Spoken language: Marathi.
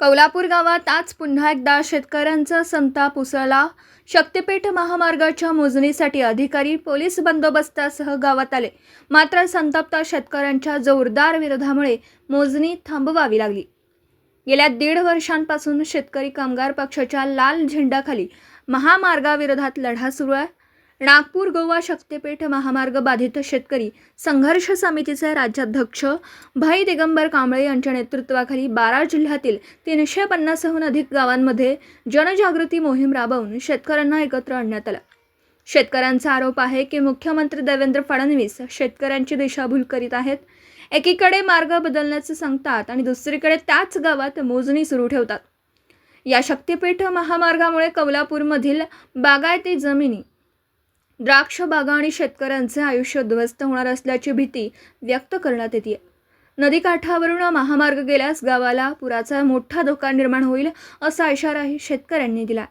कौलापूर गावात आज पुन्हा एकदा शेतकऱ्यांचा संताप उसळला शक्तिपीठ महामार्गाच्या मोजणीसाठी अधिकारी पोलीस बंदोबस्तासह गावात आले. मात्र संतप्त शेतकऱ्यांच्या जोरदार विरोधामुळे मोजणी थांबवावी लागली. गेल्या दीड वर्षांपासून शेतकरी कामगार पक्षाच्या लाल झेंडाखाली महामार्गाविरोधात लढा सुरू आहे. नागपूर गोवा शक्तिपीठ महामार्ग बाधित शेतकरी संघर्ष समितीचे राज्याध्यक्ष भाई दिगंबर कांबळे यांच्या नेतृत्वाखाली बारा जिल्ह्यातील तीनशे पन्नासहून अधिक गावांमध्ये जनजागृती मोहीम राबवून शेतकऱ्यांना एकत्र आणण्यात आलं. शेतकऱ्यांचा आरोप आहे की मुख्यमंत्री देवेंद्र फडणवीस शेतकऱ्यांची दिशाभूल करीत आहेत. एकीकडे मार्ग बदलण्याचं सांगतात आणि दुसरीकडे त्याच गावात मोजणी सुरू ठेवतात. या शक्तिपीठ महामार्गामुळे कौलापूरमधील बागायती जमिनी द्राक्ष बागा आणि शेतकऱ्यांचे आयुष्य उद्ध्वस्त होणार असल्याची भीती व्यक्त करण्यात येते. नदीकाठावरून महामार्ग गेल्यास गावाला पुराचा मोठा धोका निर्माण होईल असा इशाराही शेतकऱ्यांनी दिला.